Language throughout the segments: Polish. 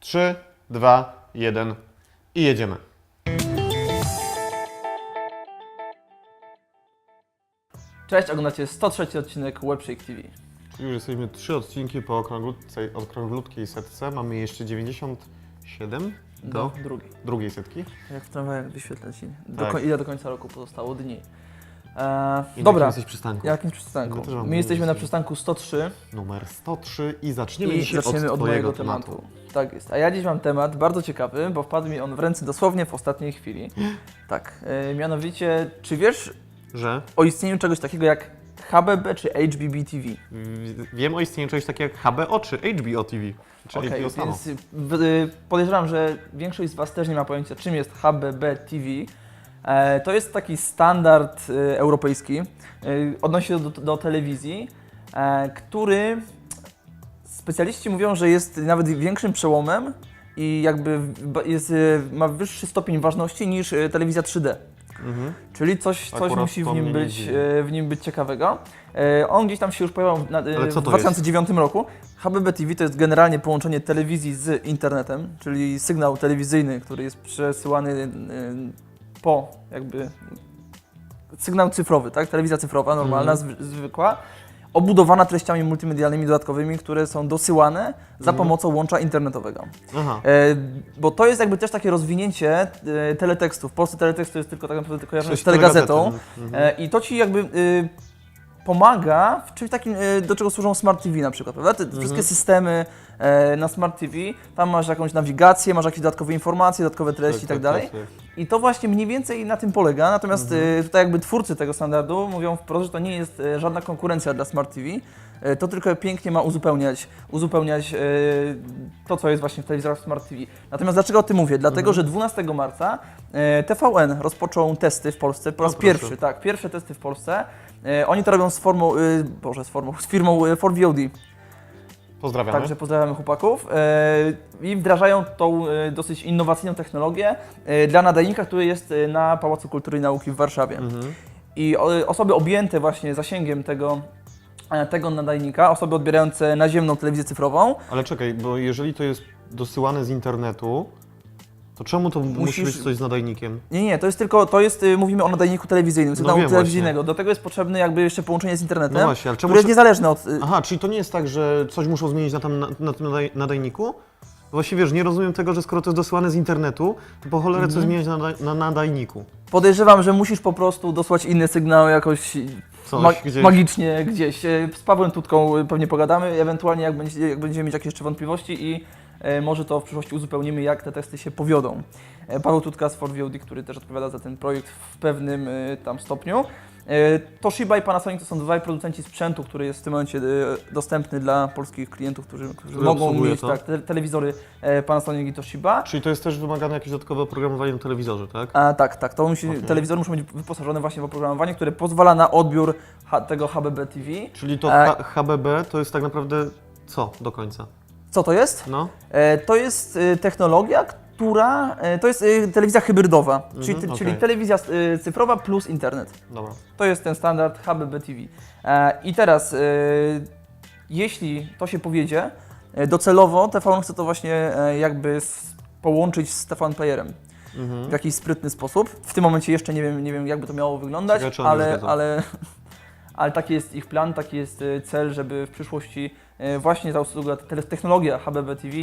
Trzy, dwa, jeden i jedziemy. Cześć, oglądacie 103 odcinek Webshake TV. Już jesteśmy trzy odcinki po okrąglutce- okrąglutkiej setce. Mamy jeszcze 97 do Do drugiej. drugiej setki. Jak w tramwaju wyświetlę Ci, do, Tak. koń- ile do końca roku pozostało dni. I E, na dobra, jakim jesteś przystanku. jakim przystanku? Mam My jesteśmy na przystanku 103 Numer 103 i zaczniemy i dzisiaj zaczniemy od, od twojego mojego tematu. tematu. Tak jest. A ja dziś mam temat bardzo ciekawy, bo wpadł mi on w ręce dosłownie w ostatniej chwili. Tak, e, mianowicie, czy wiesz Że o istnieniu czegoś takiego jak HBB czy HBB TV? w- wiem o istnieniu czegoś takiego jak HBO czy HBO TV. Czy Okej, HBO samo. więc w, y, podejrzewam, że większość z Was też nie ma pojęcia, czym jest HBB TV. E, to jest taki standard y, europejski, y, odnosi się do, do telewizji, e, który specjaliści mówią, że jest nawet większym przełomem i jakby jest, ma wyższy stopień ważności niż telewizja 3D. Mhm. Czyli coś, coś Akurat musi w nim, być, e, w nim być ciekawego. E, On gdzieś tam się już pojawił na, e, w to 2009 roku. HBB TV to jest generalnie połączenie telewizji z internetem, czyli sygnał telewizyjny, który jest przesyłany e, po jakby sygnał cyfrowy, tak? Telewizja cyfrowa, normalna, Mhm. zwy- zwykła, obudowana treściami multimedialnymi dodatkowymi, które są dosyłane za Mhm. pomocą łącza internetowego. Aha. E, bo to jest jakby też takie rozwinięcie e, teletekstu. W Polsce teletekst to jest tylko tak naprawdę kojarzone z telegazetą. Mhm. E, I to ci jakby y, pomaga w czymś takim, y, do czego służą smart TV na przykład, prawda? Te wszystkie systemy e, na smart TV, tam masz jakąś nawigację, masz jakieś dodatkowe informacje, dodatkowe treści i tak dalej. tak. I to właśnie mniej więcej na tym polega, natomiast y, tutaj jakby twórcy tego standardu mówią wprost, że to nie jest e, żadna konkurencja dla smart TV, e, to tylko pięknie ma uzupełniać, uzupełniać e, to, co jest właśnie w telewizorach Smart TV. Natomiast dlaczego o tym mówię? Dlatego, że 12 marca e, TVN rozpoczął testy w Polsce po raz O, proszę. pierwszy, tak, pierwsze testy w Polsce. E, Oni to robią z formą, boże, z formą, z firmą y, 4VOD, Pozdrawiamy. Także pozdrawiamy chłopaków. E, I wdrażają tą e, dosyć innowacyjną technologię e, dla nadajnika, który jest e, na Pałacu Kultury i Nauki w Warszawie. Mhm. I osoby objęte właśnie zasięgiem tego, e, tego nadajnika, osoby odbierające naziemną telewizję cyfrową, Ale czekaj, bo jeżeli to jest dosyłane z internetu, to czemu to musi Musisz- być coś z nadajnikiem? nie, nie, to jest tylko, to jest, y, mówimy o nadajniku telewizyjnym, sygnału wiem telewizyjnego. Do tego jest potrzebne jakby jeszcze połączenie z internetem, No właśnie, ale czemu które jest się- niezależne od... y, Aha, czyli to nie jest tak, że coś muszą zmienić na, tam, na, na tym nadaj, nadajniku? Właściwie wiesz, nie rozumiem tego, że skoro to jest dosyłane z internetu, to po cholerę Mhm. coś zmieniać na, na nadajniku. Podejrzewam, że musisz po prostu dosłać inny sygnał jakoś Coś gdzieś. magicznie gdzieś. E, Z Pawłem Tutką e, pewnie pogadamy, ewentualnie jak, będzie, jak będziemy mieć jakieś jeszcze wątpliwości i e, może to w przyszłości uzupełnimy, jak te testy się powiodą. Paweł Tutka z 4VOD, który też odpowiada za ten projekt w pewnym tam stopniu. E, Toshiba i Panasonic to są dwaj producenci sprzętu, który jest w tym momencie e, dostępny dla polskich klientów, którzy, którzy mogą mieć to? tak, te, telewizory e, Panasonic i Toshiba. Czyli to jest też wymagane jakieś dodatkowe oprogramowanie na telewizorze, tak? A, tak, tak. To musi, Okej. Telewizory muszą być wyposażone właśnie w oprogramowanie, które pozwala na odbiór tego HBB TV. Czyli to HBB to jest tak naprawdę co do końca? Co to jest? No? To jest technologia, która. E, to jest e, telewizja hybrydowa, czyli, Mhm, czyli okej. telewizja e, cyfrowa plus internet. Dobra. To jest ten standard HBB TV. E, I teraz, e, jeśli to się powiedzie, e, docelowo TVN chce to właśnie e, jakby s- połączyć z TVN Playerem Mhm. w jakiś sprytny sposób. W tym momencie jeszcze nie wiem, nie wiem jakby to miało wyglądać, Ciekawe, czy ale, ale, ale taki jest ich plan, taki jest e, cel, żeby w przyszłości e, właśnie ta usługa, tele- technologia HBB TV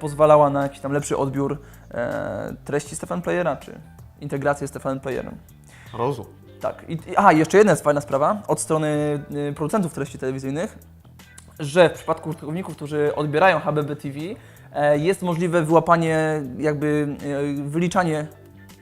pozwalała na jakiś tam lepszy odbiór e, treści TVN Playera, czy integrację z TVN Playerem. Rozum. Tak. I, aha, jeszcze jedna fajna sprawa od strony y, producentów treści telewizyjnych, że w przypadku użytkowników, którzy odbierają HBB TV, e, jest możliwe wyłapanie, jakby e, wyliczanie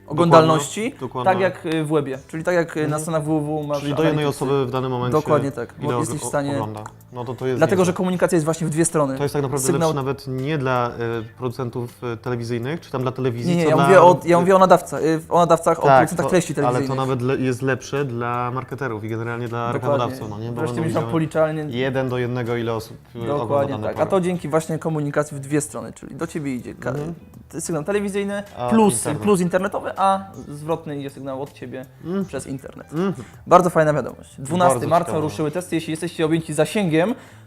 oglądalności, dokładnie. tak jak y, w webie, czyli tak jak y, na Mhm. stronach www masz Czyli do jednej osoby w danym momencie Dokładnie tak, jesteś w stanie- ogląda. No to to jest Dlatego, że niezłe. komunikacja jest właśnie w dwie strony. To jest tak naprawdę Sygnał- lepsze nawet nie dla e, producentów e, telewizyjnych, czy tam dla telewizji, Nie, nie, co ja dla... mówię o, ja mówię o nadawcach, y, o nadawcach, o tak, producentach to, treści ale telewizyjnych. to nawet le, jest lepsze dla marketerów i generalnie dla reklamodawców, no nie? Bo Wreszcie będą policzalnie jeden do jednego ile osób e, ogląda Dokładnie dany tak. A program. to dzięki właśnie komunikacji w dwie strony, czyli do Ciebie idzie ka- Mhm. sygnał telewizyjny A, plus, internet. plus internetowy, a zwrotny idzie sygnał od Ciebie Mm. przez internet. Mhm. Bardzo fajna wiadomość. 12 Bardzo marca ruszyły testy. Jeśli jesteście objęci zasięgiem,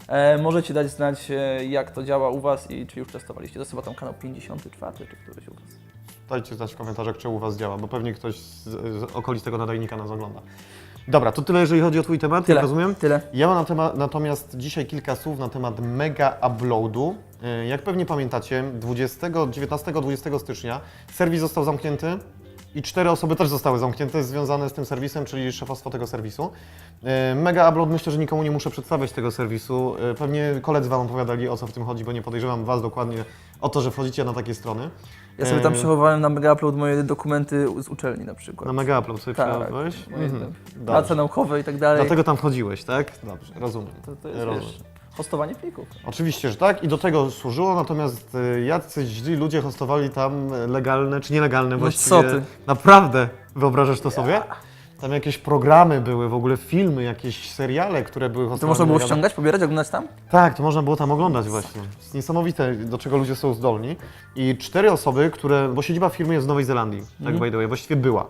e, możecie dać znać, e, jak to działa u Was i czy już testowaliście. To jest chyba tam kanał 54 czy któryś u Was. Dajcie znać w komentarzach, czy u Was działa, bo pewnie ktoś z, z okolic tego nadajnika nas ogląda. Dobra, to tyle, jeżeli chodzi o Twój temat, Tyle. jak rozumiem. Tyle. Ja mam na temat, natomiast dzisiaj kilka słów na temat mega uploadu. E, Jak pewnie pamiętacie, 19-20 stycznia serwis został zamknięty i cztery osoby też zostały zamknięte związane z tym serwisem, czyli szefostwo tego serwisu. E, Mega upload, myślę, że nikomu nie muszę przedstawiać tego serwisu. E, Pewnie koledzy Wam opowiadali o co w tym chodzi, bo nie podejrzewam Was dokładnie o to, że wchodzicie na takie strony. Ja sobie tam E, przechowałem na Mega Upload moje dokumenty z uczelni na przykład. Na mega upload sobie Tak, przejechałeś? moje Mhm. prace naukowe i tak dalej. Dlatego tam wchodziłeś, tak? Dobrze, rozumiem. To, to jest, rozumiem. wiesz, hostowanie plików. Oczywiście, że tak i do tego służyło, natomiast y, jacyś źli ludzie hostowali tam legalne czy nielegalne No właściwie. co ty? Naprawdę, wyobrażasz to sobie? Tam jakieś programy były, w ogóle filmy, jakieś seriale, które były To hostowane. można było ściągać, pobierać, oglądać tam? Tak, to można było tam oglądać właśnie. Jest niesamowite, do czego ludzie są zdolni. I cztery osoby, które, bo siedziba firmy jest w Nowej Zelandii, tak Mhm. by the way, właściwie była.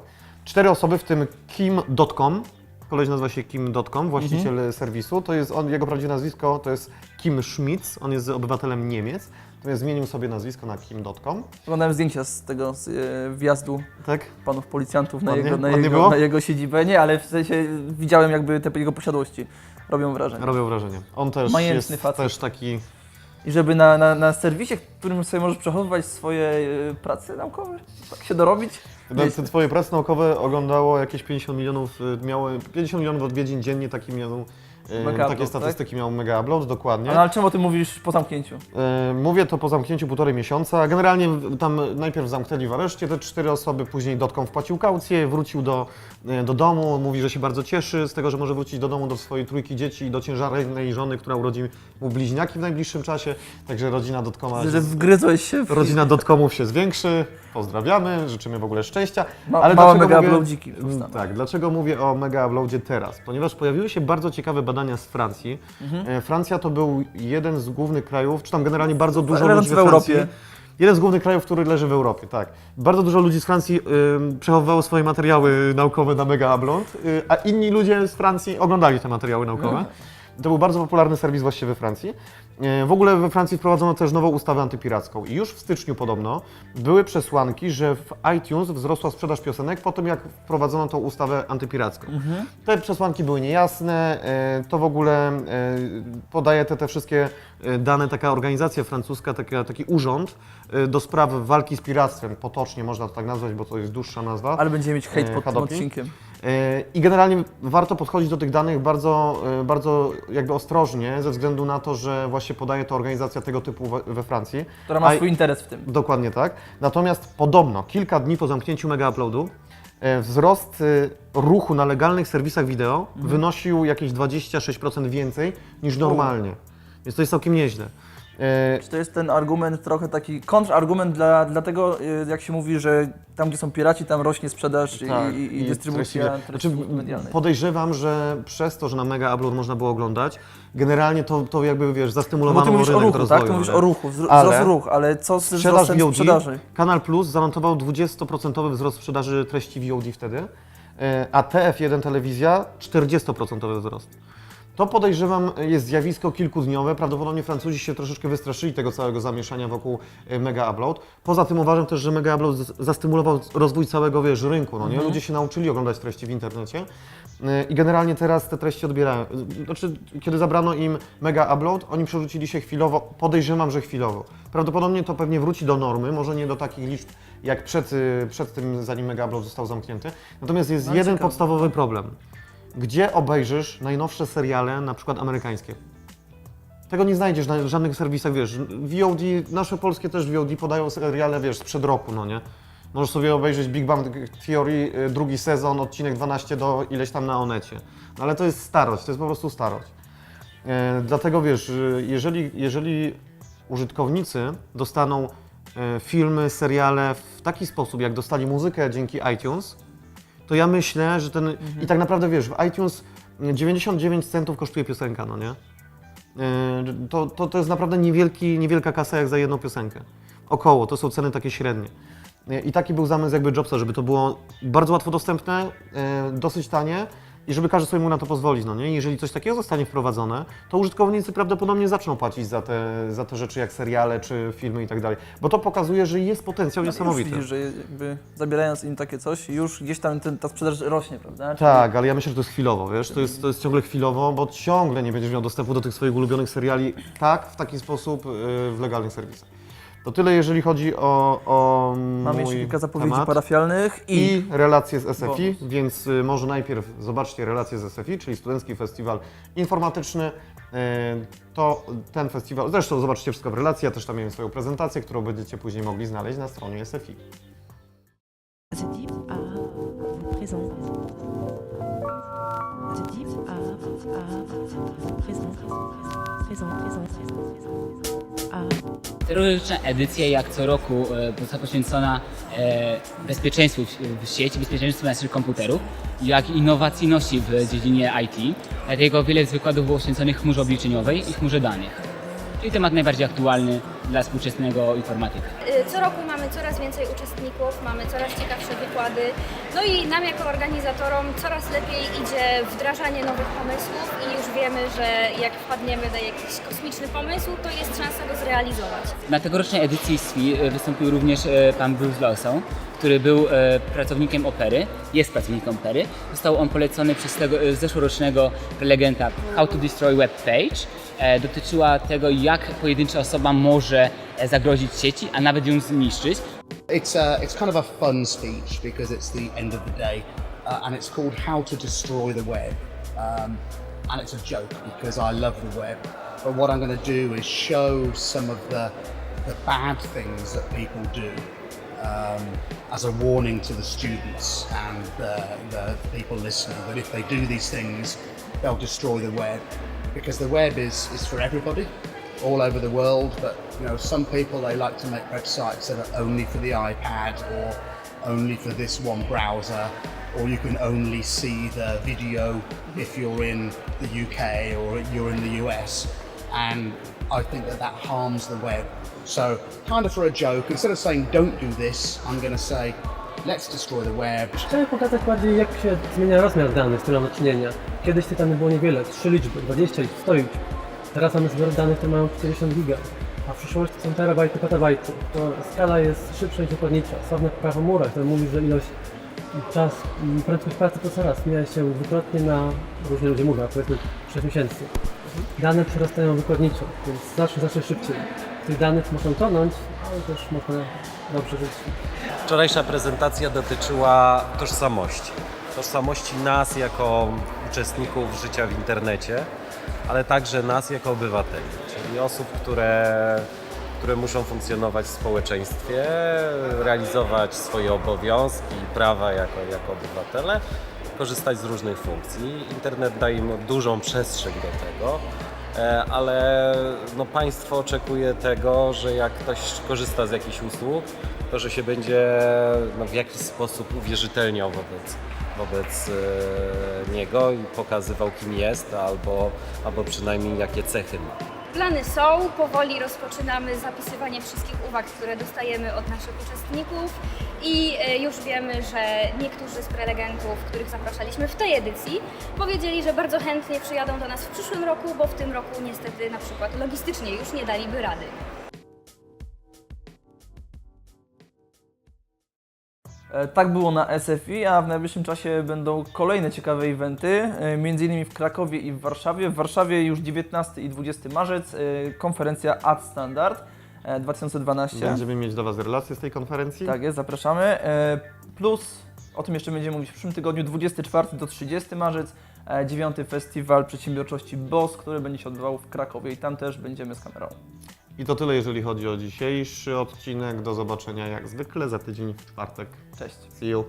Cztery osoby, w tym Kim.com, koleś nazywa się Kim.com, właściciel Mhm. serwisu, to jest on, jego prawdziwe nazwisko to jest Kim Schmitz, on jest obywatelem Niemiec, natomiast zmienił sobie nazwisko na Kim.com, Oglądałem zdjęcia z tego z, e, wjazdu tak? panów policjantów na Ładnie? jego, na, Ładnie jego, na jego siedzibę. Nie, ale w sensie widziałem jakby te jego posiadłości. Robią wrażenie. Robią wrażenie. On też Majętny jest facet. też taki, I żeby na, na, na serwisie, w którym sobie możesz przechowywać swoje e, prace naukowe, tak się dorobić. Wiecie. te twoje prace naukowe oglądało jakieś 50 milionów, y, miały 50 milionów odwiedzin dziennie, taki miał, Mega takie upload, statystyki miał Mega Upload, dokładnie. No ale czemu o tym mówisz po zamknięciu? Y, Mówię to po zamknięciu półtorej miesiąca. Generalnie w- tam najpierw zamknęli w areszcie te cztery osoby, później Dotcom wpłacił kaucję, wrócił do, y, do domu, mówi, że się bardzo cieszy z tego, że może wrócić do domu do swojej trójki dzieci i do ciężarnej żony, która urodzi mu bliźniaki w najbliższym czasie, także rodzina Dotcoma... Że wgryzłeś się w Rodzina Dotcomów się zwiększy, pozdrawiamy, życzymy w ogóle szczęścia. ma, Ale małe dlaczego mega mówię- uploadziki. powstaną. Tak, dlaczego mówię o mega uploadzie teraz? Ponieważ pojawiły się bardzo ciekawe badania z Francji. Mhm. E, Francja to był jeden z głównych krajów, czy tam generalnie bardzo dużo ludzi w we Francji. Europie. Jeden z głównych krajów, który leży w Europie, tak. Bardzo dużo ludzi z Francji ym, przechowywało swoje materiały naukowe na Mega Upload, y, a inni ludzie z Francji oglądali te materiały naukowe. Mhm. To był bardzo popularny serwis właściwie we Francji. E, W ogóle we Francji wprowadzono też nową ustawę antypiracką i już w styczniu podobno były przesłanki, że w iTunes wzrosła sprzedaż piosenek po tym, jak wprowadzono tą ustawę antypiracką. Mhm. Te przesłanki były niejasne, e, to w ogóle e, podaje te, te wszystkie dane taka organizacja francuska, taka, taki urząd do spraw walki z piractwem, potocznie można to tak nazwać, bo to jest dłuższa nazwa. Ale będziemy mieć hejt pod tym odcinkiem. I generalnie warto podchodzić do tych danych bardzo, e, bardzo jakby ostrożnie, ze względu na to, że właśnie podaje to organizacja tego typu we, Francji. Która ma swój interes w tym. Dokładnie tak. Natomiast podobno kilka dni po zamknięciu mega uploadu e, wzrost e, ruchu na legalnych serwisach wideo wynosił jakieś 26% więcej niż normalnie. Więc to jest całkiem nieźle. E, Czy to jest ten argument trochę taki kontrargument dla, dla tego, y, jak się mówi, że tam gdzie są piraci, tam rośnie sprzedaż i, Tak, i, i dystrybucja treści- treści Znaczy, podejrzewam, że przez to, że na mega upload można było oglądać, generalnie to, to jakby wiesz, No zastymulowano bo ty mówisz o rynek ruchu, rozwoju. tak? Ty mówisz o ruchu, wzro- Ale wzrost ruch, ale co z wzrostem VOD, sprzedaży? Kanal Plus zanotował 20% wzrost sprzedaży treści VOD wtedy, e, a TF1 Telewizja 40% wzrost. To podejrzewam jest zjawisko kilkudniowe. Prawdopodobnie Francuzi się troszeczkę wystraszyli tego całego zamieszania wokół e, Mega Upload. Poza tym uważam też, że Mega Upload zastymulował rozwój całego wiesz, rynku. No, nie? Ludzie się nauczyli oglądać treści w internecie e, i generalnie teraz te treści odbierają. Znaczy, kiedy zabrano im Mega Upload, oni przerzucili się chwilowo, podejrzewam, że chwilowo. Prawdopodobnie to pewnie wróci do normy, może nie do takich liczb jak przed, y, przed tym, zanim Mega Upload został zamknięty. Natomiast jest No, jeden ciekawe. podstawowy problem. Gdzie obejrzysz najnowsze seriale, na przykład amerykańskie? Tego nie znajdziesz na żadnych serwisach, wiesz, VOD, nasze polskie też VOD podają seriale, wiesz, sprzed roku, no nie? Możesz sobie obejrzeć Big Bang Theory, y, drugi sezon, odcinek 12 do ileś tam na Onecie. No ale to jest starość, to jest po prostu starość. E, dlatego wiesz, y, jeżeli, jeżeli użytkownicy dostaną e, filmy, seriale w taki sposób, jak dostali muzykę dzięki iTunes, to ja myślę, że ten. I tak naprawdę wiesz, w iTunes 99 centów kosztuje piosenka, no nie? Yy, To, to, to jest naprawdę niewielki, niewielka kasa jak za jedną piosenkę. Około, to są ceny takie średnie. E, I taki był zamysł jakby Jobsa, żeby to było bardzo łatwo dostępne, e, dosyć tanie i żeby każdy sobie mógł na to pozwolić, no nie? Jeżeli coś takiego zostanie wprowadzone, to użytkownicy prawdopodobnie zaczną płacić za te, za te rzeczy jak seriale czy filmy i tak dalej, bo to pokazuje, że jest potencjał No Już niesamowity. widzisz, że jakby zabierając im takie coś, już gdzieś tam ten, ta sprzedaż rośnie, prawda? Czyli Tak, ale ja myślę, że to jest chwilowo, wiesz, to jest, to jest ciągle chwilowo, bo ciągle nie będziesz miał dostępu do tych swoich ulubionych seriali tak, w taki sposób yy, w legalnych serwisach. To tyle, jeżeli chodzi o, o mój jeszcze kilka zapowiedzi temat. parafialnych i, I relacje z SFI, więc y, może najpierw zobaczcie relacje z SFI, czyli Studencki Festiwal Informatyczny. Y, To ten festiwal, zresztą zobaczcie wszystko w relacji, ja też tam miałem swoją prezentację, którą będziecie później mogli znaleźć na stronie SFI. Tegoroczna edycja, jak co roku, e, została poświęcona e, bezpieczeństwu w, sieci, bezpieczeństwu naszych komputerów, jak innowacyjności w dziedzinie IT. Dlatego wiele z wykładów było poświęconych chmurze obliczeniowej i chmurze danych. Czyli temat najbardziej aktualny dla współczesnego informatyka. Co roku mamy coraz więcej uczestników, mamy coraz ciekawsze wykłady. No i nam jako organizatorom coraz lepiej idzie wdrażanie nowych pomysłów i już wiemy, że jak wpadniemy na jakiś kosmiczny pomysł, to jest szansa go zrealizować. Na tegorocznej edycji SWI e, wystąpił również e, pan Bruce Lawson, który był e, pracownikiem opery, jest pracownikiem opery. Został on polecony przez tego zeszłorocznego prelegenta How to Destroy Web Page. E, Dotyczyła tego, jak pojedyncza osoba może e, zagrozić sieci, a nawet ją zniszczyć. It's uh, it's kind of a fun speech because it's the end of the day, uh, and it's called "How to Destroy the Web," um, and it's a joke because I love the web. But what I'm going to do is show some of the the bad things that people do um, as a warning to the students and the, the people listening that if they do these things, they'll destroy the web because the web is is for everybody all over the world, but you know, some people they like to make websites that are only for the iPad or only for this one browser, or you can only see the video if you're in the UK or you're in the US, and I think that that harms the web. So, kind of for a joke, instead of saying don't do this, I'm going to say let's destroy the web. Chciałem pokazać bardziej, jak się zmienia rozmiar danych, z którym mamy do czynienia. Kiedyś tych danych było niewiele, 3 liczby, 20 liczb, 100 liczb. Teraz mamy zbiory danych, które mają 50 giga, a w przyszłości są terabajty, petabajty. To skala jest szybsza i dokładniejsza. Sławne prawo Mura, które mówi, że ilość, czas, prędkość pracy procesora zmienia się dwukrotnie na, różnie ludzie mówią, powiedzmy 6 miesięcy. Dane przyrastają wykładniczo, więc znacznie, znacznie szybciej. Tych danych można tonąć, ale też można dobrze żyć. Wczorajsza prezentacja dotyczyła tożsamości. Tożsamości nas jako uczestników życia w internecie, ale także nas jako obywateli, czyli osób, które, które muszą funkcjonować w społeczeństwie, realizować swoje obowiązki i prawa jako, jako obywatele, korzystać z różnych funkcji. Internet daje im dużą przestrzeń do tego. E, ale no, państwo oczekuje tego, że jak ktoś korzysta z jakichś usług, to że się będzie no, w jakiś sposób uwierzytelniał wobec, wobec e, niego i pokazywał kim jest albo, albo przynajmniej jakie cechy ma. Plany są, powoli rozpoczynamy zapisywanie wszystkich uwag, które dostajemy od naszych uczestników i e, już wiemy, że niektórzy z prelegentów, których zapraszaliśmy w tej edycji, powiedzieli, że bardzo chętnie przyjadą do nas w przyszłym roku, bo w tym roku niestety na przykład logistycznie już nie daliby rady. E, Tak było na SFI, a w najbliższym czasie będą kolejne ciekawe eventy, e, innymi w Krakowie i w Warszawie. W Warszawie już 19 i 20 marzec konferencja Ad Standard 2012. Będziemy mieć do Was relacje z tej konferencji. Tak jest, zapraszamy. E, Plus, o tym jeszcze będziemy mówić w przyszłym tygodniu, 24 do 30 marzec, e, 9 Festiwal Przedsiębiorczości BOS, który będzie się odbywał w Krakowie i tam też będziemy z kamerą. I to tyle, jeżeli chodzi o dzisiejszy odcinek. Do zobaczenia jak zwykle za tydzień w czwartek. Cześć. See you.